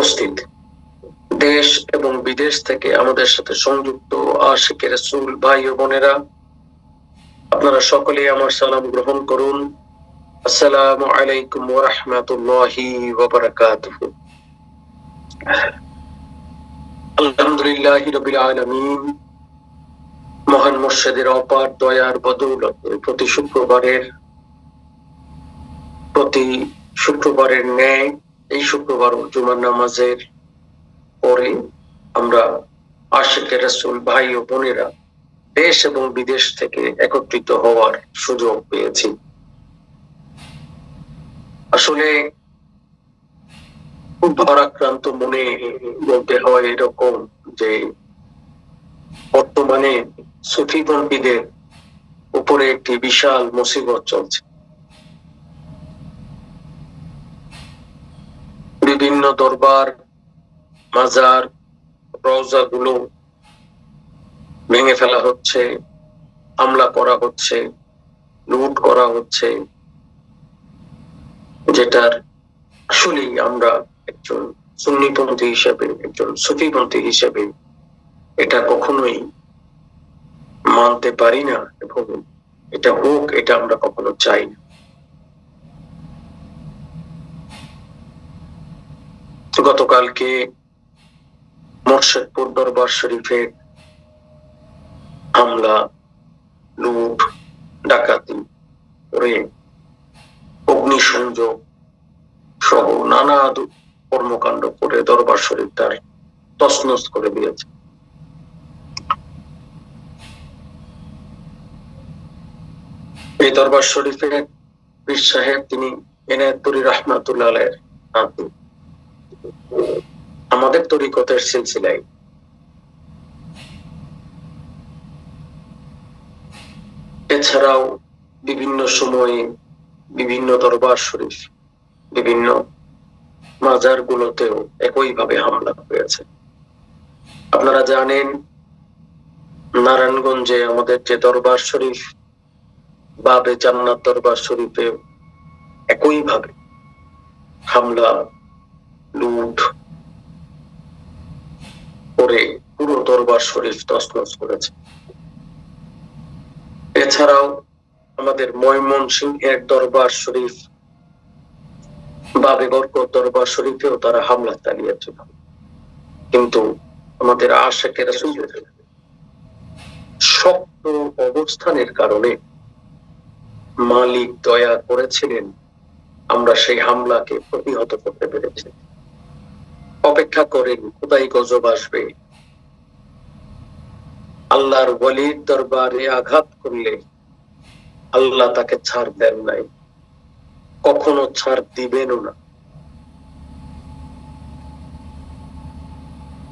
উপস্থিত। দেশ এবং বিদেশ থেকে আমাদের সাথে সংযুক্ত আশিকের রসুল ভাই ও বোনেরা, আপনারা সকলেই আমার সালাম গ্রহণ করুন। আসসালামু আলাইকুম ওয়া রাহমাতুল্লাহি মহান মুর্শিদের অপার দয়ার বদৌলত প্রতি শুক্রবারের প্রতি শুক্রবারের ন্যায় এই শুক্রবার জুমার নামাজের পরে আমরা আশেকের রসুল ভাই ও বোনেরা দেশ এবং বিদেশ থেকে একত্রিত হওয়ার সুযোগ পেয়েছি। আসলে খুব ভারাক্রান্ত মনে বলতে হয় এরকম যে বর্তমানে সুফিপন্থীদের উপরে একটি বিশাল মুসিবত চলছে। বিভিন্ন দরবার, মাজার রওজা গুলো ভেঙে ফেলা হচ্ছে, হামলা করা হচ্ছে, লুট করা হচ্ছে, যেটার আসলেই আমরা একজন সুন্নিপন্থী হিসেবে, একজন সুফিপন্থী হিসেবে এটা কখনোই মানতে পারি না এবং এটা হোক, এটা আমরা কখনো চাই না। গতকালকে মোর্শেদপুর দরবার শরীফে হামলা, লুট, ডাকাতি করে অগ্নিসংযোগ সহ নানা কর্মকাণ্ড করে দরবার শরীফ তার তসনস করে দিয়েছে। এই দরবার শরীফের পীর সাহেব তিনি এনায়তুরি রহমাতুল্লাহ আলের আমাদের তরিকতের সিলসিলায় এছাড়াও বিভিন্ন সময়ে বিভিন্ন দরবার শরীফ, বিভিন্ন মাজার গুলোতেও একইভাবে হামলা হয়েছে। আপনারা জানেন, নারায়ণগঞ্জে আমাদের যে দরবার শরীফ, বাবে জান্নাত দরবার শরীফে একইভাবে হামলা লুট করে পুরো দরবার শরীফ তসনস করেছে। এছাড়াও আমাদের ময়মন সিংহের দরবার শরীফ বরকত দরবার শরীফেও তারা হামলা চালিয়েছিল। কিন্তু আমাদের আশেকের শক্ত অবস্থানের কারণে মালিক দয়া করেছিলেন, আমরা সেই হামলাকে প্রতিহত করতে পেরেছি। অপেক্ষা করেন কোথায় গজব আসবে। আল্লাহর বলির দরবারে আঘাত করলে আল্লাহ তাকে ছাড় দেন নাই। কখনো ছাড় দিবেনও না।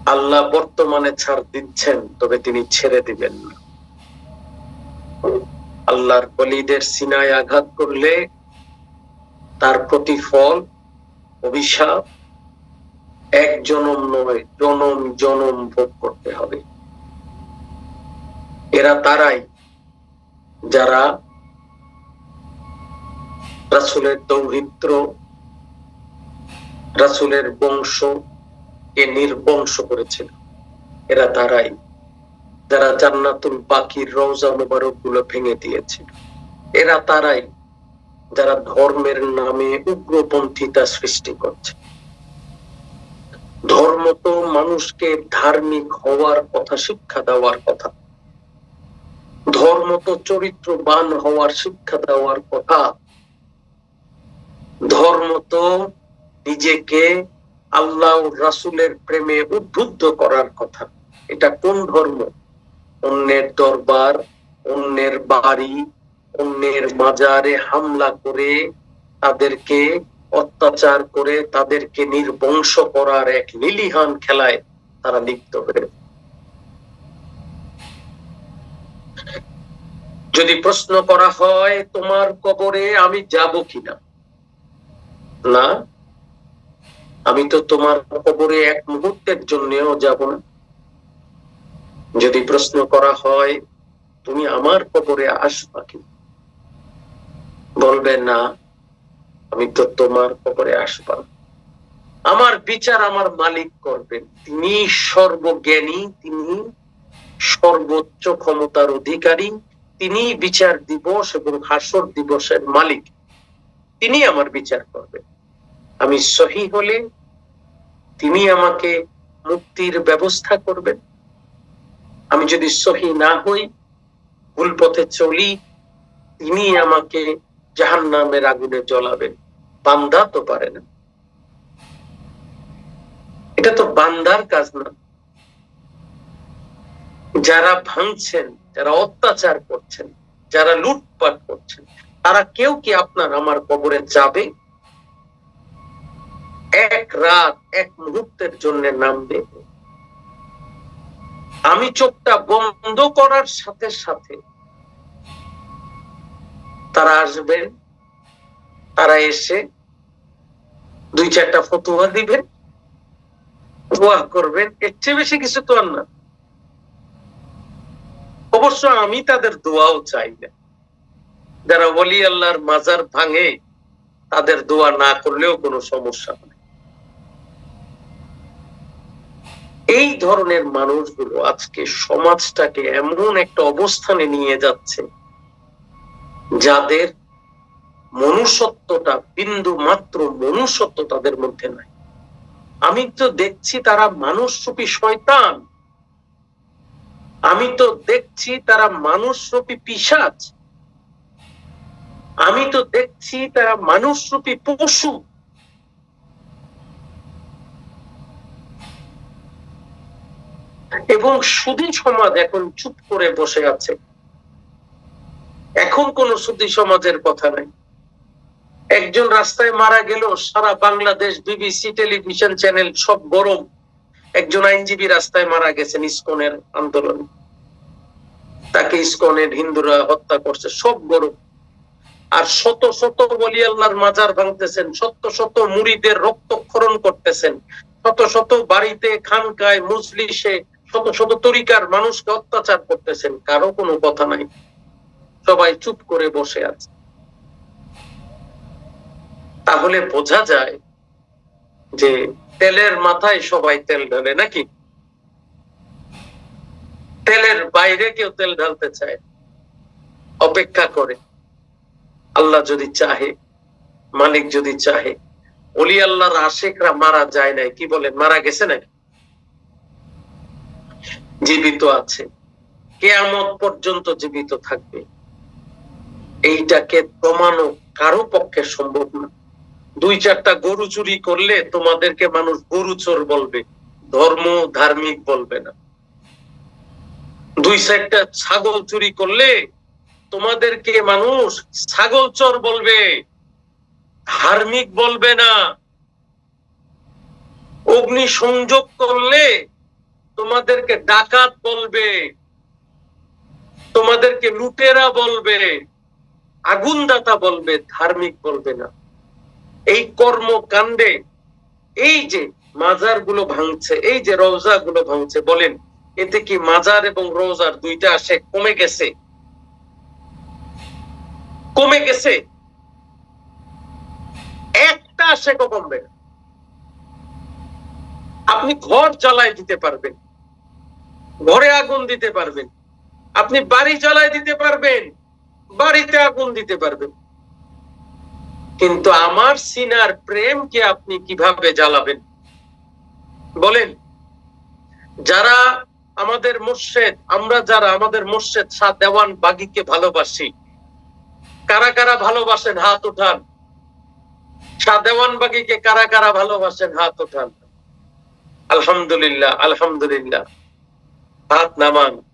আল্লাহ বর্তমানে ছাড় দিচ্ছেন, তবে তিনি ছেড়ে দিবেন না। আল্লাহর বলিদের সিনায় আঘাত করলে তার প্রতিফল, অভিশাপ এক জনম নয়, জনম জনম ভোগ করতে হবে। এরা তারাই যারা রাসুলের দৌহিত্র রাসুলের বংশ কে নির্বংশ করেছিল। এরা তারাই যারা জান্নাতুল বাকির রওজা মুবারকগুলো ভেঙে দিয়েছিল। এরা তারাই যারা ধর্মের নামে উগ্রপন্থিতা সৃষ্টি করছে। ধর্ম তো মানুষকে ধার্মিক হওয়ার কথা, শিক্ষা দেওয়ার কথা। ধর্ম তো চরিত্রবান হওয়ার, শিক্ষা দেওয়ার কথা। ধর্ম তো নিজেকে আল্লাহ রাসুলের প্রেমে উদ্বুদ্ধ করার কথা। এটা কোন ধর্ম? অন্যের দরবার, অন্যের বাড়ি, অন্যের মাজারে হামলা করে তাদেরকে অত্যাচার করে তাদেরকে নির্বংশ করার এক লিলিহান খেলায় তারা লিপ্ত হয়ে যদি প্রশ্ন করা হয়, তোমার কবরে আমি যাব কিনা? না। আমি তো তোমার কবরে এক মুহূর্তের জন্যও যাব না। যদি প্রশ্ন করা হয়, তুমি আমার কবরে আসবা কি বলবে, না। আমি তো তোমার কবরে আসবা আমার বিচার আমার মালিক করবেন। তিনি সর্বজ্ঞানী, তিনি সর্বোচ্চ ক্ষমতার অধিকারী, তিনি বিচার দিবস এবং হাসর দিবসের মালিক। তিনি আমার বিচার করবেন। আমি সহি হলে তিনি আমাকে মুক্তির ব্যবস্থা করবেন। আমি যদি সহি না হই, ভুল পথে চলি, তিনি আমাকে জাহান নামের আগুনে জ্বলাবেন। বান্দা তো পারে না। এটা তো বান্দার কাজ না। যারা ভাঙছেন, যারা অত্যাচার করছেন, যারা লুটপাট করছেন, তারা কেউ কি আপনার আমার কবরে যাবে? এক রাত, এক মুহূর্তের জন্য নামবে। আমি চোখটা বন্ধ করার সাথে সাথে তারা আসবেন, তারা এসে দুই চারটা ফতুয়া দিবেন, দোয়া করবেন, এর চেয়ে বেশি কিছু তো আর না। অবশ্য আমি তাদের দোয়াও চাই না। যারা ওলি আল্লাহর মাজার ভাঙে, তাদের দোয়া না করলেও কোনো সমস্যা নেই এই ধরনের মানুষগুলো আজকে সমাজটাকে এমন একটা অবস্থানে নিয়ে যাচ্ছে যাদের মনুষ্যত্বটা, বিন্দু মাত্র মনুষ্যত্ব তাদের মধ্যে নাই। আমি তো দেখছি তারা মানুষরূপী শয়তান। আমি তো দেখছি তারা মানুষরূপী পিসাচ আমি তো দেখছি তারা মানুষরূপী পশু। এবং সুদী সমাজ এখন চুপ করে বসে আছে। এখন কোন সুদী সমাজের কথা নাই। একজন রাস্তায় মারা গেল সারা বাংলাদেশ বিবিসি টেলিভিশন চ্যানেল সব গরম। একজন আইনজীবী রাস্তায় মারা গেছেন ইসকনের আন্দোলনে। তাকে ইসকনের হিন্দুরা হত্যা করছে, সব গরম। আর শত শত বলি আল্লাহর মাজার ভাঙতেছেন, শত শত মুড়িদের রক্তক্ষরণ করতেছেন, শত শত বাড়িতে খানকায় মুসলিশে শত শত তরিকার মানুষকে অত্যাচার করতেছেন, কারও কোনো কথা নাই। সবাই চুপ করে বসে আছে। তাহলে বোঝা যায় যে তেলের মাথায় সবাই তেল ঢালে নাকি? তেলের বাইরে কেউ তেল ঢালতে চায় অপেক্ষা করে। আল্লাহ যদি চাহে, মালিক যদি চাহে, অলি আল্লাহর আশেকরা মারা যায় নাই, কি বলেন মারা গেছে নাকি? জীবিত আছে। কেয়ামত পর্যন্ত জীবিত থাকবে। এইটাকে প্রমাণও কারও পক্ষে সম্ভব না। দুই চারটা গরু চুরি করলে তোমাদেরকে মানুষ গরু চোর বলবে, ধর্ম ধার্মিক বলবে না। দুই চারটা ছাগল চুরি করলে তোমাদেরকে মানুষ ছাগল চোর বলবে, ধার্মিক বলবে না। অগ্নি সংযোগ করলে তোমাদেরকে ডাকাত বলবে, তোমাদেরকে লুটেরা বলবে। আগুনদাতা বলবে, ধার্মিক বলবে না। এই কর্মকাণ্ডে এই যে মাজারগুলো ভাঙছে, এই যে রোজা গুলো ভাঙছে, বলেন, এতে কি মাজার এবং রোজার দুইটা আসে? কমে গেছে। কমে গেছে। একটা আসে কমবে আপনি ঘর জ্বালায় দিতে পারবেন। ঘরে আগুন দিতে পারবেন। আপনি বাড়ি জ্বালায় দিতে পারবেন। বাড়িতে আগুন দিতে পারবেন। কিন্তু আমার সিনার প্রেমকে আপনি কীভাবে জ্বালাবেন? বলেন, যারা আমাদের মোর্শেদ, আমরা যারা আমাদের মোর্শেদ শাহ দেওয়ান বাগিকে ভালোবাসি, কারা কারা ভালোবাসেন? হাত উঠান শাহ দেওয়ান বাগিকে কারা কারা ভালোবাসেন? হাত উঠান আলহামদুলিল্লাহ আলহামদুলিল্লাহ। হাত নামান।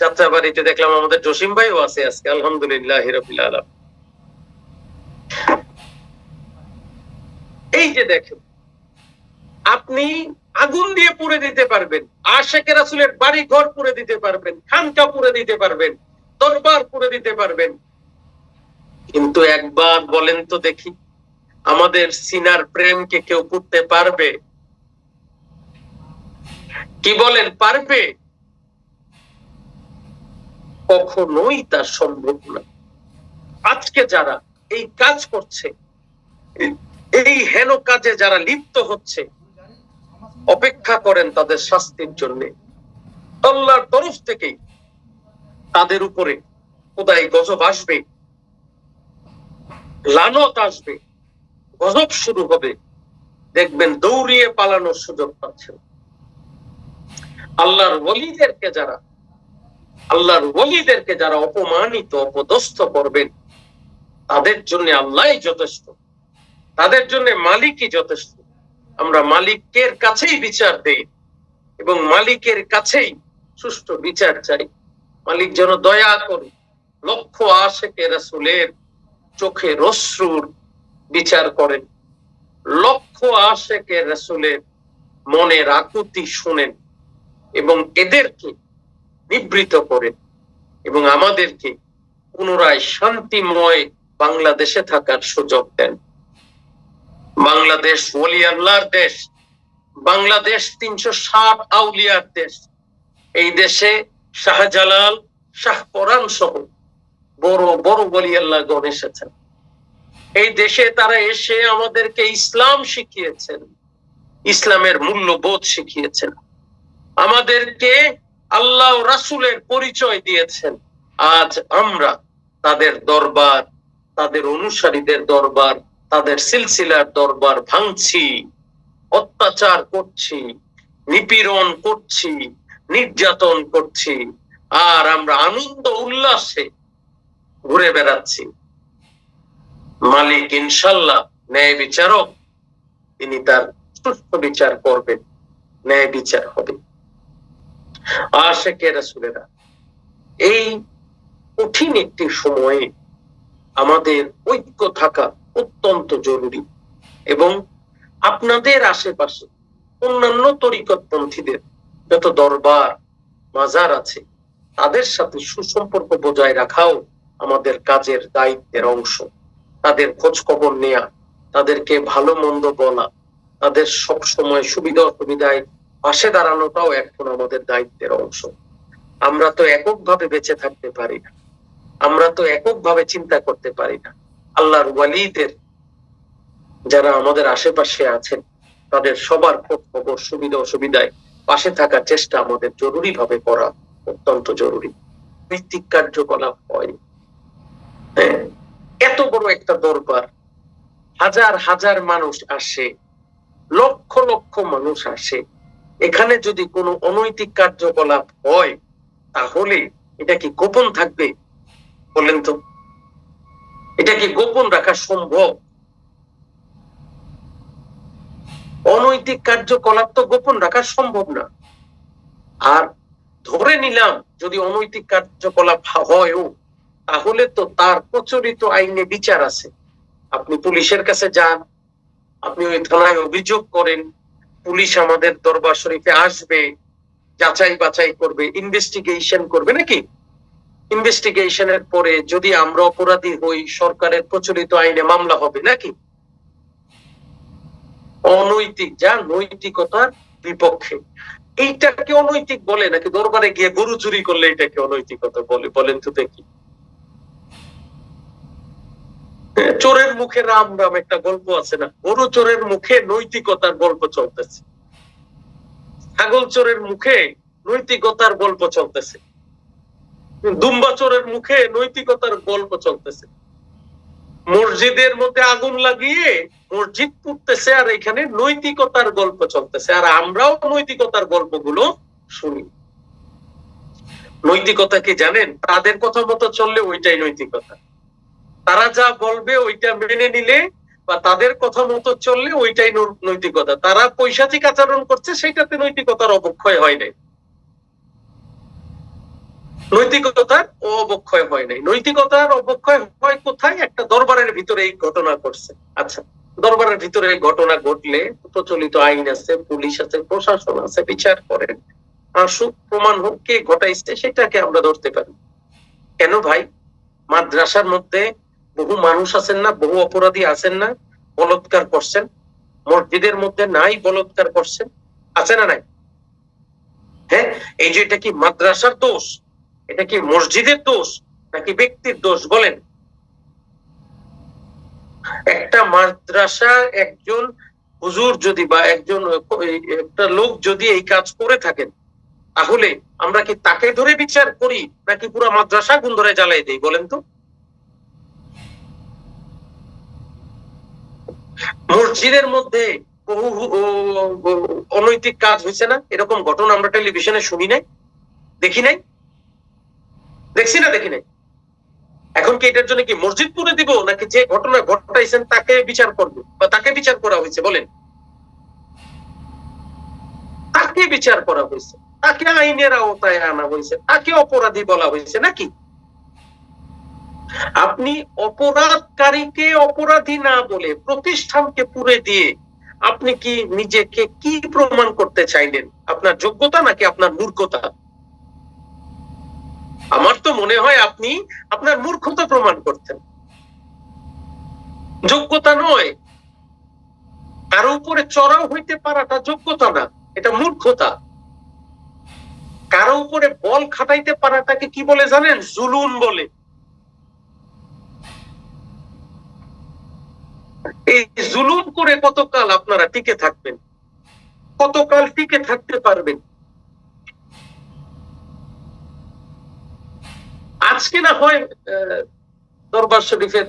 যাত্রা বাড়িতে দেখলাম আমাদের জসিম ভাইও আছে আজকে, আলহামদুলিল্লাহ হিরফিল আলম এই যে দেখেন, আপনি আগুন দিয়ে পুড়ে দিতে পারবেন আশেকের রাসুলের বাড়ি ঘর পুড়ে দিতে পারবেন, খানকা পুড়ে দিতে পারবেন, দরবার পুড়ে দিতে পারবেন। কিন্তু একবার বলেন তো দেখি, আমাদের সিনার প্রেমকে কেউ পুড়তে পারবে? কি বলেন, পারবে? কখনোই তা সম্ভব না। আজকে যারা এই কাজ করছে, এই হেন কাজে যারা লিপ্ত হচ্ছে, অপেক্ষা করেন তাদের শাস্তির জন্য। আল্লাহর তরফ থেকেই তাদের উপরে কোদায় গজব আসবে, লানত আসবে, গজব শুরু হবে। দেখবেন দৌড়িয়ে পালানোর সুযোগ পাচ্ছেন। আল্লাহর ওলিদেরকে যারা আল্লাহর ওলিদেরকে যারা অপমানিত, অপদস্থ করবেন, তাদের জন্য আল্লাহ যথেষ্ট। তাদের জন্য মালিকই যথেষ্ট। আমরা মালিকের কাছেই বিচার দেই এবং মালিকের কাছেই সুষ্ঠু বিচার চাই। মালিক যেন দয়া করে লক্ষ আশেকে রাসুলের চোখে রশ্রুর বিচার করেন, লক্ষ আশেকে রাসুলের মনের আকুতি শুনেন এবং এদেরকে নিবৃত করেন এবং আমাদেরকে পুনরায় শান্তিময় বাংলাদেশে থাকার সুযোগ দেন। বাংলাদেশ ওলি আল্লাহর দেশ, বাংলাদেশ তিনশো ষাট আউলিয়ার দেশ, এই দেশে শাহজালাল, শাহ পরান সহ বড় বড় বলি আল্লাহ গণ এসেছেন। এই দেশে তারা এসে আমাদেরকে ইসলাম শিখিয়েছেন, ইসলামের মূল্যবোধ শিখিয়েছেন। আমাদেরকে আল্লাহ রাসুলের পরিচয় দিয়েছেন। আজ আমরা তাদের দরবার, তাদের অনুসারীদের দরবার, তাদের সিলসিলার দরবার ভাঙছি, অত্যাচার করছি, নিপীড়ন করছি, নির্যাতন করছি, আর আমরা আনন্দ উল্লাসে ঘুরে বেড়াচ্ছি। মালিক ইনশাল্লাহ ন্যায় বিচারক, তিনি তার সুস্থ বিচার করবেন, ন্যায় বিচার হবে। আশেকে রাসুলেরা। এই কঠিন একটি সময়ে আমাদের ঐক্য থাকা অত্যন্ত জরুরি এবং আপনাদের আশেপাশে অন্যান্য তরিকতপন্থীদের যত দরবার, মাজার আছে, তাদের সাথে সুসম্পর্ক বজায় রাখাও আমাদের কাজের দায়িত্বের অংশ। তাদের খোঁজ খবর নেয়া, তাদেরকে ভালো মন্দ বলা, তাদের সব সময় সুবিধা অসুবিধায় পাশে দাঁড়ানোটাও এখন আমাদের দায়িত্বের অংশ। আমরা তো এককভাবে বেঁচে থাকতে পারি না। আমরা তো এককভাবে চিন্তা করতে পারি না। আল্লাহর ওয়ালিদের যারা আমাদের আশেপাশে আছেন তাদের সবার খোঁজ খবর সুবিধা অসুবিধায় পাশে থাকার চেষ্টা আমাদের জরুরি ভাবে করা অত্যন্ত জরুরি। ভিত্তিক কার্যকলাপ হয়। হ্যাঁ, এত বড় একটা দরবার হাজার হাজার মানুষ আসে লক্ষ লক্ষ মানুষ আসে। এখানে যদি কোনো অনৈতিক কার্যকলাপ হয়, তাহলে এটা কি গোপন থাকবে বলেন তো? এটা কি গোপন রাখা সম্ভব? অনৈতিক কার্যকলাপ তো গোপন রাখা সম্ভব না। আর ধরে নিলাম যদি অনৈতিক কার্যকলাপ হয়ও, তাহলে তো তার প্রচলিত আইনে বিচার আছে। আপনি পুলিশের কাছে যান, আপনি ওই থানায় অভিযোগ করেন পুলিশ আমাদের দরবার শরীফে আসবে, যাচাই বাছাই করবে ইনভেস্টিগেশন করবে নাকি? ইনভেস্টিগেশনের পরে যদি আমরা অপরাধী হই, সরকারের প্রচলিত আইনে মামলা হবে নাকি? অনৈতিক, যা নৈতিকতার বিপক্ষে। এইটাকে অনৈতিক বলে নাকি দরবারে গিয়ে গরু চুরি করলে এটাকে অনৈতিকতা বলে? বলেন তো দেখি হ্যাঁ, চোরের মুখে রাম রাম একটা গল্প আছে না? গরু চোরের মুখে নৈতিকতার গল্প চলতেছে। ছাগল চোরের মুখে নৈতিকতার গল্প চলতেছে। দুম্বা চোরের মুখে নৈতিকতার গল্প চলতেছে। মসজিদের মধ্যে আগুন লাগিয়ে মসজিদ পুড়তেছে আর এখানে নৈতিকতার গল্প চলতেছে। আর আমরাও নৈতিকতার গল্পগুলো শুনি। নৈতিকতা কি জানেন? তাদের কথা মতো চললে ওইটাই নৈতিকতা। তারা যা বলবে ওইটা মেনে নিলে বা তাদের কথা মতো চললে ওইটাই নৈতিকতা। তারা পৈশাচিক আচরণ করছে সেটাতে নৈতিকতার অবক্ষয় হয় নাই। নৈতিকতার অবক্ষয় হয় নাই। নৈতিকতার অবক্ষয় হয় কোথায়? একটা দরবারের ভিতরে এই ঘটনা করছে আচ্ছা দরবারের ভিতরে এই ঘটনা ঘটলে প্রচলিত আইন আছে, পুলিশ আছে, প্রশাসন আছে, বিচার করেন। আসুক, প্রমাণ হোক, কে ঘটাইছে, সেটাকে আমরা ধরতে পারি। কেন ভাই? মাদ্রাসার মধ্যে বহু মানুষ আছেন না, বহু অপরাধী আছেন না, বলৎকার করছেন। মসজিদের মধ্যে নাই বলৎকার করছেন। আছে না নাই? হ্যাঁ? এই যে এটা কি মাদ্রাসার দোষ? এটা কি মসজিদের দোষ? নাকি ব্যক্তির দোষ? বলেন। একটা মাদ্রাসা একজন হুজুর যদি বা একজন একটা লোক যদি এই কাজ করে থাকেন, তাহলে আমরা কি তাকে ধরে বিচার করি, নাকি পুরো মাদ্রাসা গুণ ধরে জ্বালাই দেই বলেন তো। মসজিদের মধ্যে বহু অনৈতিক কাজ হয়েছে না? এরকম ঘটনা আমরা টেলিভিশনে শুনি নাই? দেখি নাই? দেখছি না, দেখি নাই? এখন কি এটার জন্য কি মসজিদ পুরে দিব, নাকি যে ঘটনা ঘটাইছেন তাকে বিচার করব? বা তাকে বিচার করা হয়েছে, বলেন। তাকে বিচার করা হয়েছে। তাকে আইনের আওতায় আনা হয়েছে। তাকে অপরাধী বলা হয়েছে, নাকি? আপনি অপরাধকারীকে অপরাধী না বলে প্রতিষ্ঠানকে পুরে দিয়ে আপনি কি নিজেকে কি প্রমাণ করতে চাইলেন? আপনার যোগ্যতা নাকি আপনার মূর্খতা? আমার তো মনে হয় আপনি আপনার মূর্খতা প্রমাণ করতেন। যোগ্যতা নয়। কারও উপরে চড়াও হইতে পারাটা যোগ্যতা না, এটা মূর্খতা। কারও উপরে বল খাটাইতে পারাটাকে কি বলে জানেন? জুলুম বলে। এই জুলুম করে কতকাল আপনারা টিকে থাকবেন? কতকাল টিকে থাকতে পারবেন? আজকে না হয় দরবার শরীফের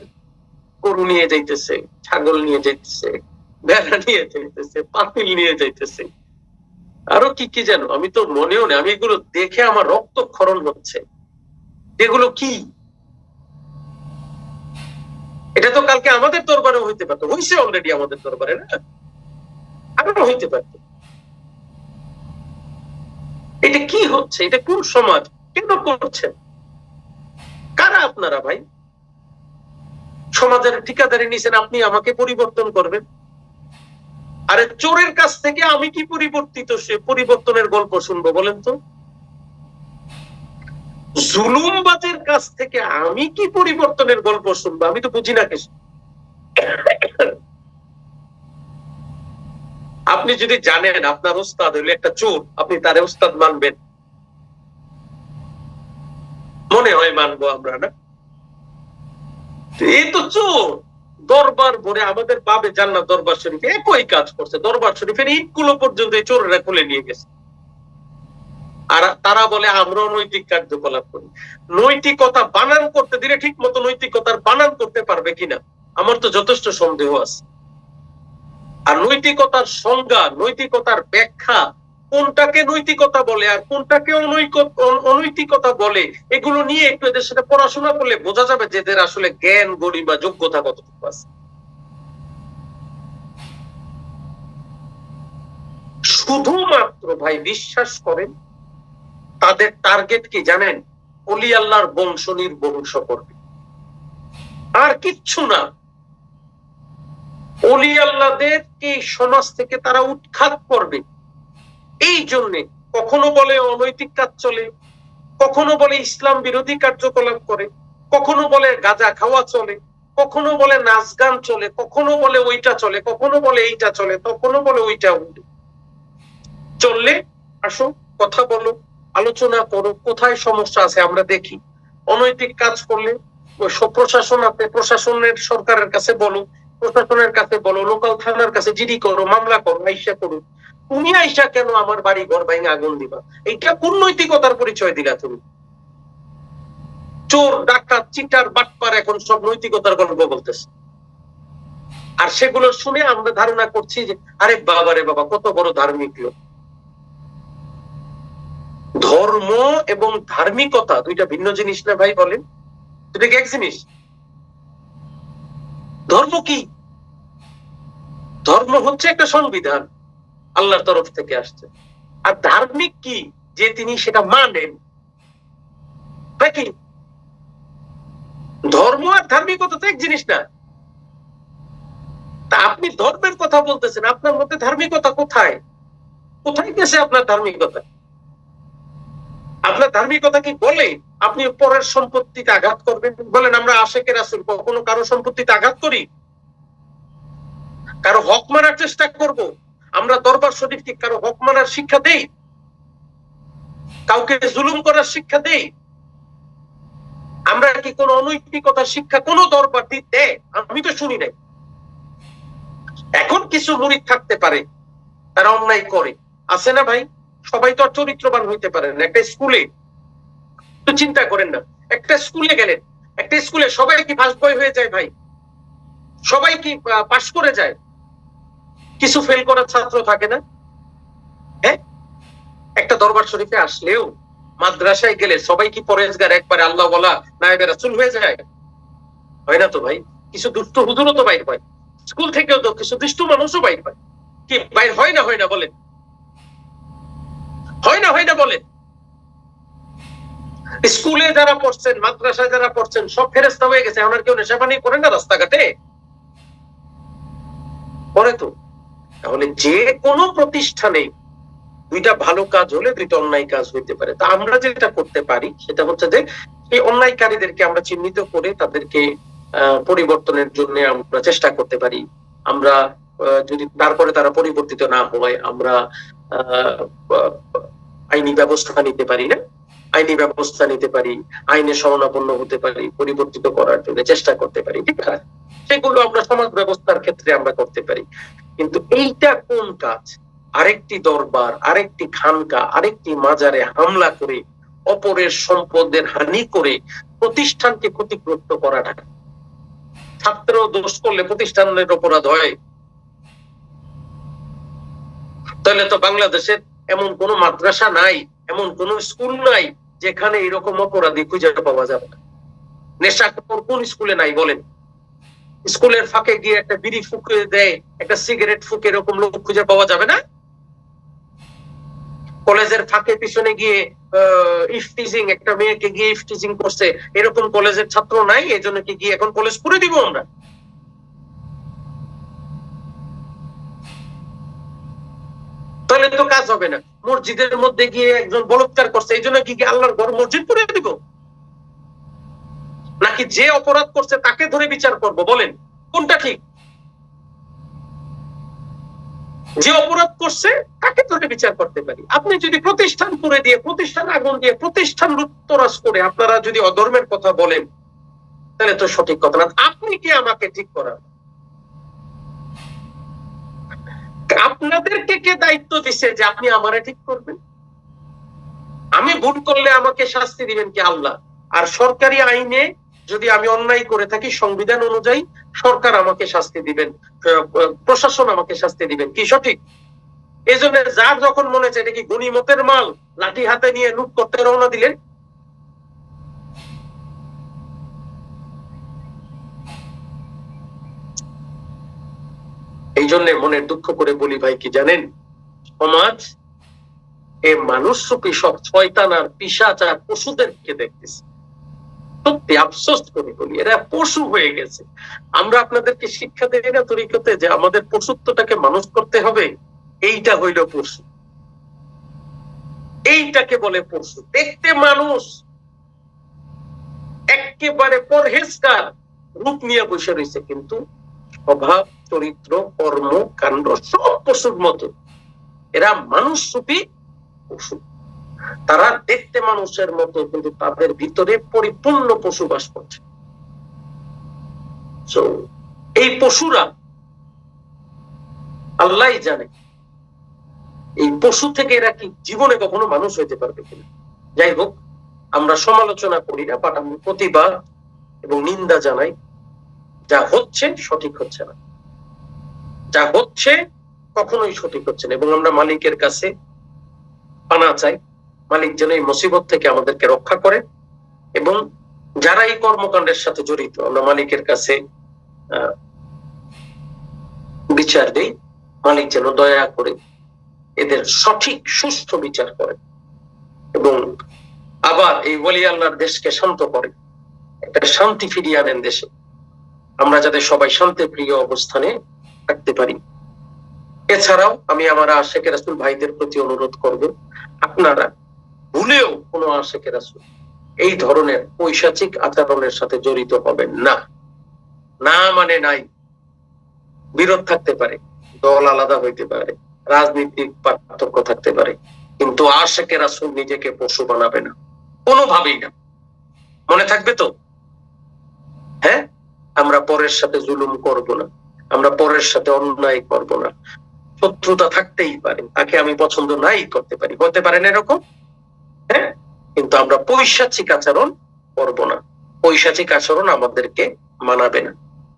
গরু নিয়ে যাইতেছে, ছাগল নিয়ে যাইতেছে, ভেড়া নিয়ে যাইতেছে, পাতিল নিয়ে যাইতেছে। আরও কি কি জানো আমি তো মনেও নেই, আমি এগুলো দেখে আমার রক্ত ক্ষরণ হচ্ছে। এগুলো কি? এটা তো কালকে আমাদের দরবারে হইতে পারতো। হইছে অলরেডি আমাদের দরবারে, না? আরও হইতে পারত। এটা কি হচ্ছে? এটা কোন সমাজ? কেন করছেন কারা আপনারা ভাই? সমাজের ঠিকাদারি নিছেন, আপনি আমাকে পরিবর্তন করবেন। আরে চোরের কাছ থেকে আমি কি পরিবর্তিত সে পরিবর্তনের গল্প শুনব বলেন তো? জুলুমবাজের কাছ থেকে আমি কি পরিবর্তনের গল্প শুনব? আমি তো বুঝি না কিছু। আপনি যদি জানেন, আপনার ওস্তাদ হইলে একটা চোর, আপনি তারে ওস্তাদ মানবেন। মনে হয় মানবো আমরা না? এই তো চোর! দরবার ভরে আমাদের বাবে জান্নাত দরবার শরীফে। একই কাজ করছে। দরবার শরীফের ইটগুলো পর্যন্ত এই চোরেরা খুলে নিয়ে গেছে। আর তারা বলে আমরা নৈতিক কার্যকলাপ করি। নৈতিকতা বানান করতে দিলে ঠিক মতো নৈতিকতার বানান করতে পারবে কিনা? আমার তো যথেষ্ট সন্দেহ আছে। আর নৈতিকতার সংজ্ঞা, নৈতিকতার ব্যাখ্যা, কোনটাকে নৈতিকতা বলে আর কোনটাকে অনৈতিকতা বলে, এগুলো নিয়ে একটু এদের সাথে পড়াশোনা করলে বোঝা যাবে যে এদের আসলে জ্ঞান বা যোগ্যতা কতটুকু আছে। শুধুমাত্র ভাই বিশ্বাস করেন তাদের টার্গেট কি জানেন? অলি আল্লাহর বংশ নির্বংশ করবে। আর কিচ্ছু না। অলি আল্লাহদেরকে সমাজ থেকে তারা উৎখাত করবে? এই জন্যে কখনো বলে অনৈতিক কাজ চলে, কখনো বলে ইসলাম বিরোধী কার্যকলাপ করে, কখনো বলে গাঁজা খাওয়া চলে, কখনো বলে নাচ গান চলে, কখনো বলে ওইটা চলে, কখনো বলে এইটা চলে, কখনো বলে ওইটা চললে আসো, কথা বলো আলোচনা করো কোথায় সমস্যা আছে আমরা দেখি। অনৈতিক কাজ করলে প্রশাসন আছে, প্রশাসনের সরকারের কাছে বলো প্রশাসনের কাছে বলো, লোকাল থানার কাছে জিডি করো, মামলা করো, আইসা করো তুমি আইসা কেন আমার বাড়ি ঘর বাইনে আগুন দিবা? এইটা কোন নৈতিকতার পরিচয় দিলা তুমি? চোর ডাক্তার চিটার, বাটপার এখন সব নৈতিকতার গল্প বলতেছে। আর সেগুলো শুনে আমরা ধারণা করছি যে, আরে বাবা রে বাবা, কত বড় ধার্মিক লোক। ধর্ম এবং ধার্মিকতা দুইটা ভিন্ন জিনিস না ভাই বলেন? দুটা এক জিনিস? ধর্ম কি? ধর্ম হচ্ছে একটা সংবিধান আল্লাহর তরফ থেকে আসছে। আর ধার্মিক কি? যে তিনি সেটা মানেন। নাকি ধর্ম আর ধার্মিকতা তো এক জিনিস না। তা আপনি ধর্মের কথা বলতেছেন, আপনার মধ্যে ধার্মিকতা কোথায়? কোথায় গেছে আপনার ধার্মিকতা? আপনার ধার্মিকতা কি বলে আপনি পরের সম্পত্তিতে আঘাত করবেন? বলেন, আমরা আশেকের আসুন কখনো কারও সম্পত্তিতে আঘাত করি? কারও হক মারার চেষ্টা করব? আমরা দরবার শরীফকে কারও হক মানার শিক্ষা দেই? কাউকে জুলুম করার শিক্ষা দেই? আমরা কি কোন অনৈতিকতার শিক্ষা কোন দরবার দিতে? আমি তো শুনি নাই। এখন কিছু মুরিদ থাকতে পারে, তারা অন্যায় করে। আছে না ভাই? সবাই তো চরিত্রবান হইতে পারে না। একটা স্কুলে, তো চিন্তা করেন না। একটা স্কুলে গেলেন, একটা স্কুলে সবাই কি ফার্স্ট বয় হয়ে যায় ভাই? সবাই কি পাশ করে যায়? কিছু ফেল করার ছাত্র থাকে না? হ্যাঁ? একটা দরবার শরীফে আসলেও মাদ্রাসায় গেলে সবাই কি পরেজগার? একবারে আল্লাহ বলা নায়বে রাসুল হয়ে যায়? হয় না তো ভাই? কিছু দুষ্ট হুজুরও তো বাইর হয়। স্কুল থেকেও তো কিছু দুষ্ট মানুষও বাইর হয়। কি, বাইর হয় না হয় না বলেন? হয় না হয় না বলে স্কুলে যারা পড়ছেন, মাদ্রাসায় যারা পড়ছেন, সব ফেরেস্তা হয়ে গেছে। আমার কেউ নেশা পানি করে না রাস্তাঘাটে? করে তো। তাহলে যে কোনো প্রতিষ্ঠানে দুইটা ভালো কাজ হলে দুইটা অন্যায় কাজ হইতে পারে। তা আমরা যেটা করতে পারি, সেটা হচ্ছে যে এই অন্যায়কারীদেরকে আমরা চিহ্নিত করে তাদেরকে পরিবর্তনের জন্য আমরা চেষ্টা করতে পারি। আমরা যদি তারপরে তারা পরিবর্তিত না হয়, আমরা আইনি ব্যবস্থা নিতে পারি না। আইনি ব্যবস্থা নিতে পারি, আইনে শরণাপন্ন হতে পারি, পরিবর্তিত করার জন্য চেষ্টা করতে পারি সেগুলো আমরা সমাজ ব্যবস্থার ক্ষেত্রে আমরা করতে পারি। কিন্তু এইটা কোন কাজ? আরেকটি দরবার, আরেকটি খানকা, আরেকটি মাজারে হামলা করে অপরের সম্পদের হানি করে প্রতিষ্ঠানকে ক্ষতিগ্রস্ত করাটা। ছাত্র দোষ করলে প্রতিষ্ঠানের অপরাধ হয়। তাহলে তো বাংলাদেশের এমন কোন মাদ্রাসা নাই, এমন কোন স্কুল নাই যেখানে এরকম অপরাধী খুঁজে পাওয়া যাবে না। নেশা কোন স্কুলে নাই বলেন? স্কুলের ফাঁকে গিয়ে একটা বিড়ি ফুকে দেয়, একটা সিগারেট ফুকে এরকম লোক খুঁজে পাওয়া যাবে না? কলেজের ফাঁকে পিছনে গিয়ে ইফটিজিং একটা মেয়েকে গিয়ে ইফটিজিং করছে, এরকম কলেজের ছাত্র নাই এই জন্য কি গিয়ে এখন কলেজ করে দিব আমরা। তাহলে তো কাজ হবে না। মসজিদের মধ্যে গিয়ে একজন বলৎকার করছে, এই জন্য কি আল্লাহর ঘর মসজিদ করে দিব? নাকি যে অপরাধ করছে তাকে ধরে বিচার করব? বলেন, কোনটা ঠিক? যে অপরাধ করছে তাকে ধরে বিচার করতে পারি। আপনি যদি প্রতিষ্ঠান করে দিয়ে, প্রতিষ্ঠান আগুন দিয়ে, প্রতিষ্ঠান লুপ্তরাজ করে আপনারা যদি অধর্মের কথা বলেন, তাহলে তো সঠিক কথা না। আপনি কি আমাকে ঠিক করান? আপনাদেরকে কে দায়িত্ব দিছে যে আপনি আমারে ঠিক করবেন? আমি ভুল করলে আমাকে শাস্তি দিবেন কি আল্লাহ? আর সরকারি আইনে যদি আমি অন্যায় করে থাকি, সংবিধান অনুযায়ী সরকার আমাকে শাস্তি দিবেন প্রশাসন আমাকে শাস্তি দিবেন। কি সঠিক? এই জন্য যার যখন মনে হচ্ছে এটা কি গণিমতের মাল, লাঠি হাতে নিয়ে লুট করতে রওনা দিলেন এই জন্য মনের দুঃখ করে বলি, ভাই, কি জানেন? সমাজ এ মানুষ রূপী সব ছয়তান আর পিসাচ আর পশুদেরকে দেখতেছে। সত্যি আফসোস করে বলি এরা পশু হয়ে গেছে। আমরা আপনাদেরকে শিক্ষা দেই না তরিকতে যে আমাদের পশুত্বটাকে মানুষ করতে হবে, এইটা হইল পশু। এইটাকে বলে পশু। দেখতে মানুষ একেবারে পরহেজকার রূপ নিয়ে বসে রয়েছে কিন্তু স্বভাব, চরিত্র, কর্ম, কাণ্ড সব পশুর মতো। এরা মানুষ রূপী পশু। তারা দেখতে মানুষের মতো, কিন্তু তাদের ভিতরে পরিপূর্ণ পশু বাস করছে। এই পশুরা আল্লাহ জানে এই পশু থেকে এরা কি জীবনে কখনো মানুষ হইতে পারবে কিনা। যাই হোক, আমরা সমালোচনা করি না, বাট আমি প্রতিবাদ এবং নিন্দা জানাই। যা হচ্ছে সঠিক হচ্ছে না। যা হচ্ছে কখনোই সঠিক হচ্ছে না। এবং আমরা মালিকের কাছে পানা চাই। মালিক যেন এই মুসিবত থেকে আমাদেরকে রক্ষা করে। এবং যারা এই কর্মকাণ্ডের সাথে জড়িত, আমরা মালিকের কাছে বিচার দিই। মালিক যেন দয়া করে এদের সঠিক, সুস্থ বিচার করে। এবং আবার এই বলি আল্লাহর দেশকে শান্ত করে। একটা শান্তি ফিরিয়ে আনেন দেশে। আমরা যাতে সবাই শান্তি প্রিয় অবস্থানে থাকতে পারি। এছাড়াও আমি আমার আশেখ রাসুল ভাইদের প্রতি অনুরোধ করব, আপনারা ভুলেও কোনো আশেখের রাসুল এই ধরনের পৈশাচিক আচরণের সাথে জড়িত হবেন না। না মানে নাই, বিরোধ থাকতে পারে, দল আলাদা হইতে পারে রাজনীতিক পার্থক্য থাকতে পারে, কিন্তু আশেখে রাসুল নিজেকে পশু বানাবে না, কোনোভাবেই না। মনে থাকবে তো? হ্যাঁ? আমরা পরের সাথে জুলুম করব না, আমরা পরের সাথে অন্যায় করব না। শত্রুতা থাকতেই পারে, তাকে আমি পছন্দ নাই করতে পারি। হতে পারেন এরকম? হ্যাঁ? কিন্তু আমরা পৈশাচিক আচরণ করব না। পৈশাচিক আচরণ আমাদেরকে মানাবে না।